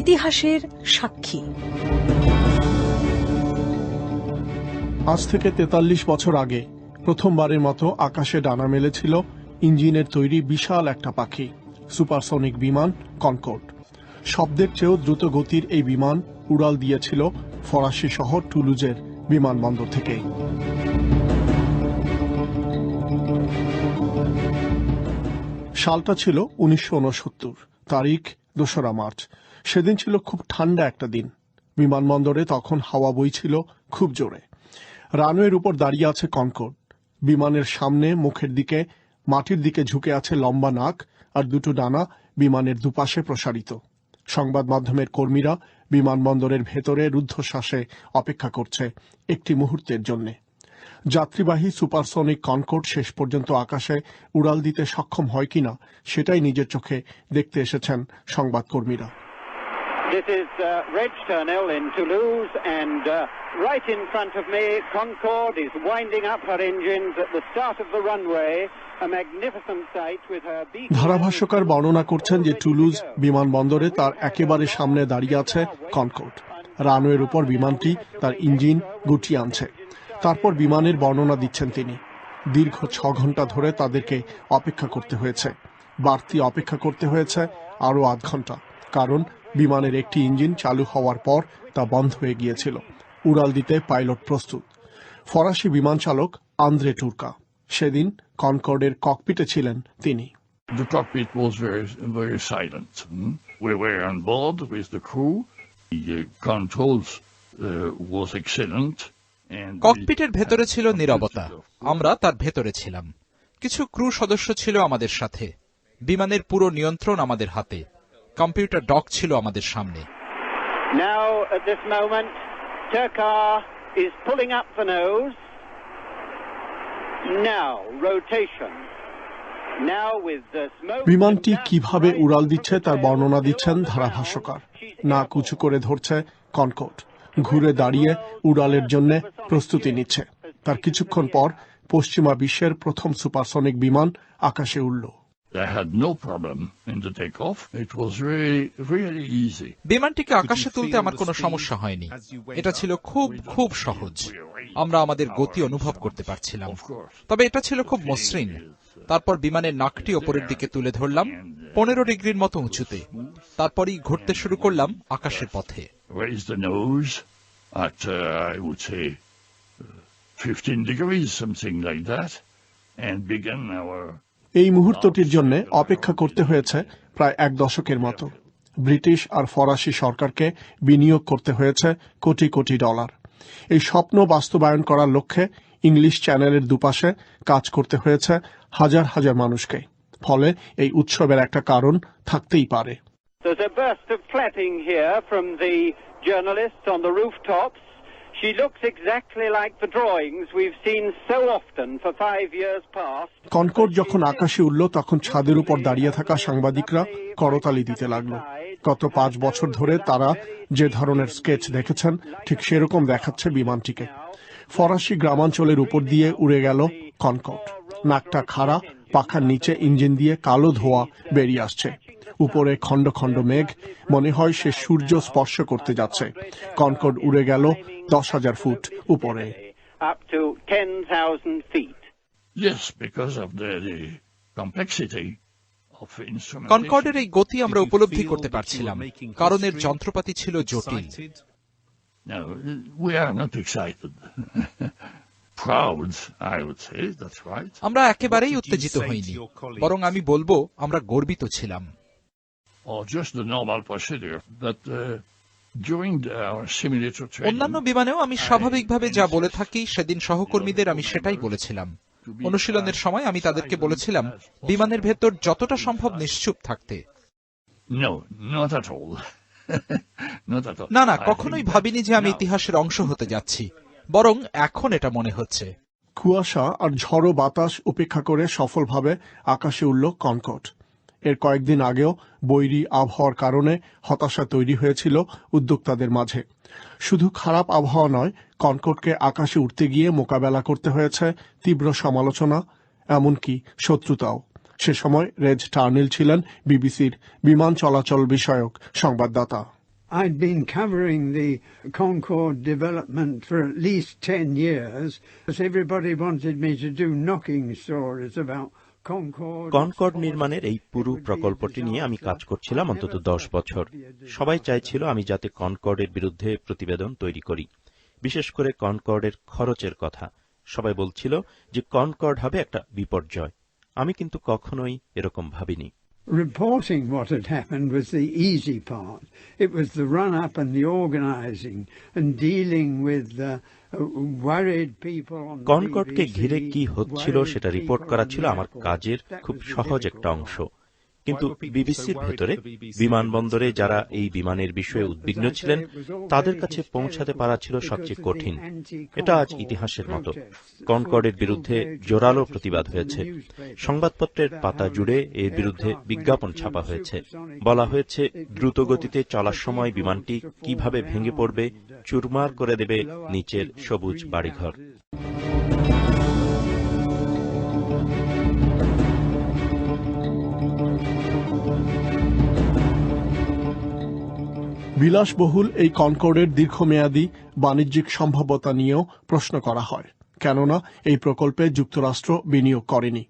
ইতিহাসের সাক্ষী। আজ থেকে তেতাল্লিশ বছর আগে প্রথমবারের মতো আকাশে ডানা মেলেছিল ইঞ্জিনের তৈরি বিশাল একটা পাখি, সুপারসনিক বিমান কনকর্ড। শব্দের চেয়েও দ্রুত গতির এই বিমান উড়াল দিয়েছিল ফরাসি শহর টুলুজের বিমানবন্দর থেকেই সালটা ছিল উনিশশো উনসত্তর তারিখ দোসরা মার্চ। সেদিন ছিল খুব ঠান্ডা একটা দিন। বিমানবন্দরে তখন হাওয়া বইছিল খুব জোরে। রানওয়ের উপর দাঁড়িয়ে আছে কনকর্ড। বিমানের সামনে মুখের দিকে, মাটির দিকে ঝুঁকে আছে লম্বা নাক আর দুটো ডানা বিমানের দুপাশে প্রসারিত। সংবাদ মাধ্যমের কর্মীরা বিমানবন্দরের ভেতরে রুদ্ধশ্বাসে অপেক্ষা করছে একটি মুহূর্তের জন্যে। যাত্রীবাহী সুপারসনিক কনকোর্ড শেষ পর্যন্ত আকাশে উড়াল দিতে সক্ষম হয় কিনা, সেটাই নিজের চোখে দেখতে এসেছেন সংবাদকর্মীরা This is uh, Reg Turnell in Toulouse, and uh, right in front of me, Concorde is winding up her engines at the start of the runway. ধারাভাষ্যকার বর্ণনা করছেন যে টুলুজ বিমানবন্দরে তার একেবারে সামনে দাঁড়িয়ে আছে কনকোর্ড রানওয়ের উপর বিমানটি তার ইঞ্জিন গুটিয়ে আনছে। তারপর বিমানের বর্ণনা দিচ্ছেন তিনি। দীর্ঘ ছ ঘণ্টা ধরে তাদেরকে অপেক্ষা করতে হয়েছে। বাড়তি অপেক্ষা করতে হয়েছে আরও আধ ঘণ্টা। কারণ বিমানের একটি ইঞ্জিন চালু হওয়ার পর তা বন্ধ হয়ে গিয়েছিল উড়াল দিতে পাইলট প্রস্তুত ফরাসি বিমান চালক আন্দ্রে টুরকা সেদিন কনকর্ডের ককপিটে ছিলেন তিনি The cockpit was very, very silent. hmm. We were on board with the crew. The controls uh, was excellent. ককপিটের ভেতরে ছিল নীরবতা আমরা তার ভেতরে ছিলাম কিছু ক্রু সদস্য ছিল আমাদের সাথে বিমানের পুরো নিয়ন্ত্রণ আমাদের হাতে কম্পিউটার ডক ছিল আমাদের সামনে। বিমানটি কীভাবে উড়াল দিচ্ছে তার বর্ণনা দিচ্ছেন ধারাভাষ্যকার। না কুচু করে ধরছে কনকট। ঘুরে দাঁড়িয়ে উড়ালের জন্য প্রস্তুতি নিচ্ছে। তার কিছুক্ষণ পর পশ্চিমা বিশ্বের প্রথম সুপারসনিক বিমান আকাশে উঠল had no problem in the takeoff. It was really, really easy. বিমানটিকে আকাশে তুলতে আমার কোনো সমস্যা হয়নি। এটা ছিল খুব খুব সহজ। আমরা আমাদের গতি অনুভব করতে পারছিলাম। তবে এটা ছিল খুব মসৃণ। তারপর বিমানের নাকটি ওপরের দিকে তুলে ধরলাম। পনেরো ডিগ্রির মতো উঁচুতে। তারপরই ঘুরতে শুরু করলাম আকাশের পথে। Raised the nose? At, uh, I would say, uh, 15 degrees, something like that, and began our এই মুহূর্তটির জন্য অপেক্ষা করতে হয়েছে প্রায় এক দশকের মতো। ব্রিটিশ আর ফরাসি সরকারকে বিনিয়োগ করতে হয়েছে কোটি কোটি ডলার। এই স্বপ্ন বাস্তবায়ন করার লক্ষ্যে ইংলিশ চ্যানেলের দুপাশে কাজ করতে হয়েছে হাজার হাজার মানুষকে। ফলে এই উৎসবের একটা কারণ থাকতেই পারে। There's a burst of flapping here from the journalists on the rooftops. She looks exactly like the drawings we've seen so often for five years past. কনকট যখন আকাশে উঠল তখন ছাদের উপর দাঁড়িয়ে থাকা সাংবাদিকরা করতালি দিতে লাগল। গত পাঁচ বছর ধরে তারা যে ধরনের স্কেচ দেখেছেন, ঠিক সেরকম দেখাচ্ছে বিমানটিকে। ফরাসি গ্রামাঞ্চলের উপর দিয়ে উড়ে গেল কনকট নাকটা খাড়া, পাখার নিচে ইঞ্জিন দিয়ে কালো ধোয়া বেরিয়ে আসছে। উপরে খণ্ড খণ্ড মেঘ মনে হয় সে সূর্য স্পর্শ করতে যাচ্ছে। কনকর্ড উড়ে গেল দশ হাজার ফুট উপরে। Up to 10,000 feet. Yes, because of the, the complexity কনকর্ডের এই গতি আমরা উপলব্ধি করতে পারছিলাম। কারণ এর যন্ত্রপাতি ছিল জটিল। No, we are not excited. Proud, I would say, that's right. আমরা একেবারেই উত্তেজিত হইনি। বরং আমি বলব আমরা গর্বিত ছিলাম। Or just the normal procedure. But uh, during the, our simulator training, অন্যান্য বিমানেও আমি স্বাভাবিকভাবে যা বলে থাকি সেদিন সহকর্মীদের আমি সেটাই বলেছিলাম অনুশীলনের সময় আমি তাদেরকে বলেছিলাম বিমানের ভেতর যতটা সম্ভব নিশ্চুপ থাকতে no, not at all. not at all. না না কখনোই ভাবিনি যে আমি ইতিহাসের অংশ হতে যাচ্ছি বরং এখন এটা মনে হচ্ছে কুয়াশা আর ঝড়ো বাতাস উপেক্ষা করে সফলভাবে আকাশে উঠল কনকট এর কয়েকদিন আগেও বৈরী আবহাওয়ার কারণে হতাশা তৈরি হয়েছিল উদ্যোক্তাদের মাঝে শুধু খারাপ আবহাওয়া নয়, কনকটকে আকাশে উঠতে গিয়ে মোকাবেলা করতে হয়েছে তীব্র সমালোচনা, এমনকি শত্রুতাও সে সময় রেজ টার্নিল ছিলেন বিবিসির বিমান চলাচল বিষয়ক সংবাদদাতা I'd been covering the Concorde development for at least 10 years because everybody wanted me to do knocking stories about. Concorde নির্মাণের এই পুরো প্রকল্পটি নিয়ে আমি কাজ করছিলাম অন্তত দশ বছর। সবাই চাইছিল আমি যাতে কনকর্ডের বিরুদ্ধে প্রতিবেদন তৈরি করি। বিশেষ করে কনকর্ডের খরচের কথা। সবাই বলছিল যে কনকর্ড হবে একটা বিপর্যয়। আমি কিন্তু কখনোই এরকম ভাবিনি। Reporting what had happened was the easy part. It was the run up and the organising and dealing with the uh, কনকর্ডকে ঘিরে কি হচ্ছিল সেটা রিপোর্ট করা ছিল আমার কাজের খুব সহজ একটা অংশ. কিন্তু বিবিসির ভেতরে বিমানবন্দরে যারা এই বিমানের বিষয়ে উদ্বিগ্ন ছিলেন তাদের কাছে পৌঁছাতে পারা ছিল সবচেয়ে কঠিন। এটা আজ ইতিহাসের মতো। কনকর্ডের বিরুদ্ধে জোরালো প্রতিবাদ হয়েছে। সংবাদপত্রের পাতা জুড়ে এর বিরুদ্ধে বিজ্ঞাপন ছাপা হয়েছে। বলা হয়েছে দ্রুত গতিতে চলার সময় বিমানটি কীভাবে ভেঙে পড়বে চুরমার করে দেবে নিচের সবুজ বাড়িঘর। বিলাসবহুল এই কনকর্ডের দীর্ঘমেয়াদী বাণিজ্যিক সম্ভাব্যতা নিয়েও প্রশ্ন করা হয়, কেননা এই প্রকল্পে যুক্তরাষ্ট্র বিনিয়োগ করেনি।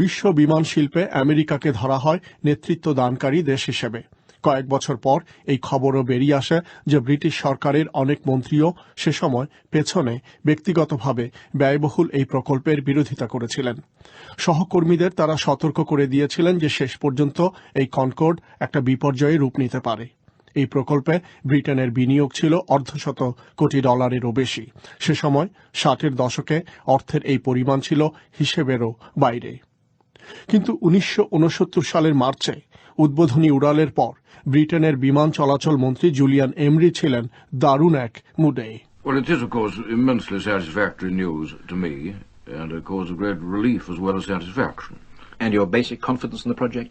বিশ্ব বিমান শিল্পে আমেরিকাকে ধরা হয় নেতৃত্ব দানকারী দেশ হিসেবে। কয়েক বছর পর এই খবরও বেরিয়ে আসে যে ব্রিটিশ সরকারের অনেক মন্ত্রীও সে সময় পেছনে ব্যক্তিগতভাবে ব্যয়বহুল এই প্রকল্পের বিরোধিতা করেছিলেন। সহকর্মীদের তারা সতর্ক করে দিয়েছিলেন যে শেষ পর্যন্ত এই কনকর্ড একটা বিপর্যয়ে রূপ নিতে পারে। এই প্রকল্পে ব্রিটেনের বিনিয়োগ ছিল অর্ধশত কোটি ডলারেরও বেশি সে সময় ষাটের দশকে অর্থের এই পরিমাণ ছিল হিসেবেরও বাইরে কিন্তু উনিশশো উনসত্তর সালের মার্চে উদ্বোধনী উড়ালের পর ব্রিটেনের বিমান চলাচল মন্ত্রী জুলিয়ান এমরি ছিলেন দারুণ এক মুডে Well, it is, of course, immensely satisfactory news to me, and a cause of great relief as well as satisfaction. And your basic confidence in the project?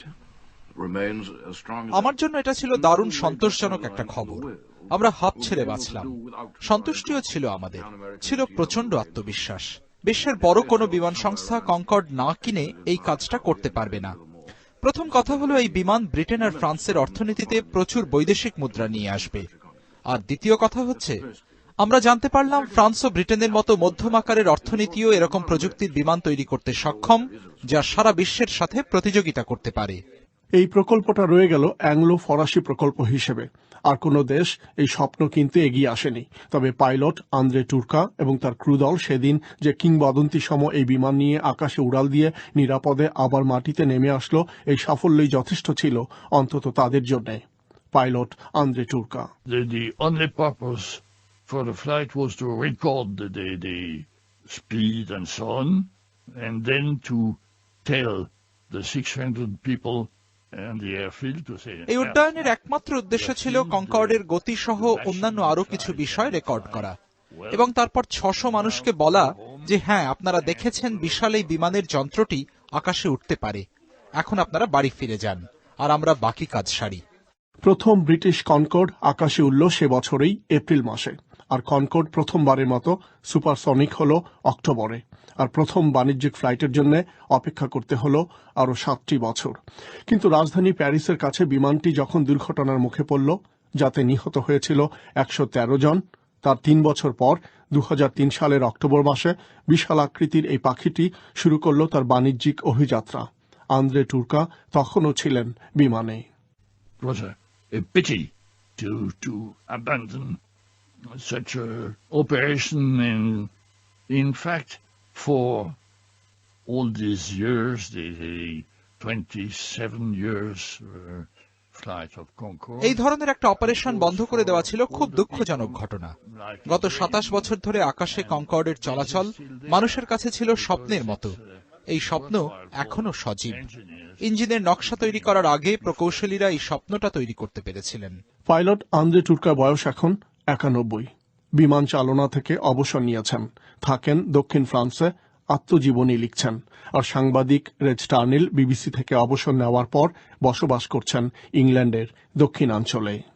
আমার জন্য এটা ছিল দারুণ সন্তোষজনক একটা খবর। আমরা হাত ছেড়ে বাঁচলাম। সন্তুষ্টিও ছিল আমাদের। ছিল প্রচণ্ড আত্মবিশ্বাস। বিশ্বের বড় কোনো বিমান সংস্থা কনকর্ড না কিনে এই কাজটা করতে পারবে না। প্রথম কথা হলো এই বিমান ব্রিটেন আর ফ্রান্সের অর্থনীতিতে প্রচুর বৈদেশিক মুদ্রা নিয়ে আসবে। আর দ্বিতীয় কথা হচ্ছে আমরা জানতে পারলাম ফ্রান্স ও ব্রিটেনের মতো মধ্যম আকারের অর্থনীতিও এরকম প্রযুক্তির বিমান তৈরি করতে সক্ষম যা সারা বিশ্বের সাথে প্রতিযোগিতা করতে পারে। এই প্রকল্পটা রয়ে গেল অ্যাংলো ফরাসি প্রকল্প হিসেবে। আর কোনো দেশ এই স্বপ্ন কিনতে এগিয়ে আসেনি। তবে পাইলট আন্দ্রে টুরকা এবং তার ক্রুদল সেদিন যে কিংবদন্তি সম এই বিমান নিয়ে আকাশে উড়াল দিয়ে নিরাপদে আবার মাটিতে নেমে আসলো এই সাফল্যই যথেষ্ট ছিল অন্তত তাদের জন্যে। Pilot Andre Turka. For the flight was to record the, the, the speed and so on, and then to tell the 600 people এই উড্ডয়নের একমাত্র উদ্দেশ্য ছিল কনকর্ডের গতি সহ অন্যান্য আরও কিছু বিষয় রেকর্ড করা। এবং তারপর ছশো মানুষকে বলা যে হ্যাঁ আপনারা দেখেছেন বিশাল এই বিমানের যন্ত্রটি আকাশে উঠতে পারে। এখন আপনারা বাড়ি ফিরে যান আর আমরা বাকি কাজ সারি। প্রথম ব্রিটিশ কনকর্ড আকাশে উঠল সে বছরেই এপ্রিল মাসে আর কনকর্ড প্রথমবারের মতো সুপারসনিক হল অক্টোবরে। আর প্রথম বাণিজ্যিক ফ্লাইটের জন্য অপেক্ষা করতে হলো আরও সাতটি বছর। কিন্তু রাজধানী প্যারিসের কাছে বিমানটি যখন দুর্ঘটনার মুখে পড়ল, যাতে নিহত হয়েছিল একশো তেরো জন, তার তিন বছর পর দু হাজার তিন সালের অক্টোবর মাসে বিশাল আকৃতির এই পাখিটি শুরু করল তার বাণিজ্যিক অভিযাত্রা। আন্দ্রে টুরকা তখনও ছিলেন বিমানে। In fact for all these years, the, the 27 years uh, flight of Concorde. এই ধরনের একটা অপারেশন বন্ধ করে দেওয়া ছিল খুব দুঃখজনক ঘটনা। গত সাতাশ বছর ধরে আকাশে কনকর্ডের চলাচল মানুষের কাছে ছিল স্বপ্নের মতো। এই স্বপ্ন এখনও সজীব। ইঞ্জিনের নকশা তৈরি করার আগে প্রকৌশলীরা এই স্বপ্নটা তৈরি করতে পেরেছিলেন। পাইলট আন্দ্রে টুরকার বয়স এখন একানব্বই। বিমান চালনা থেকে অবসর নিয়েছেন। থাকেন দক্ষিণ ফ্রান্সে আত্মজীবনী লিখছেন আর সাংবাদিক রেজ টার্নিল বিবিসি থেকে অবসর নেওয়ার পর বসবাস করছেন ইংল্যান্ডের দক্ষিণাঞ্চলে।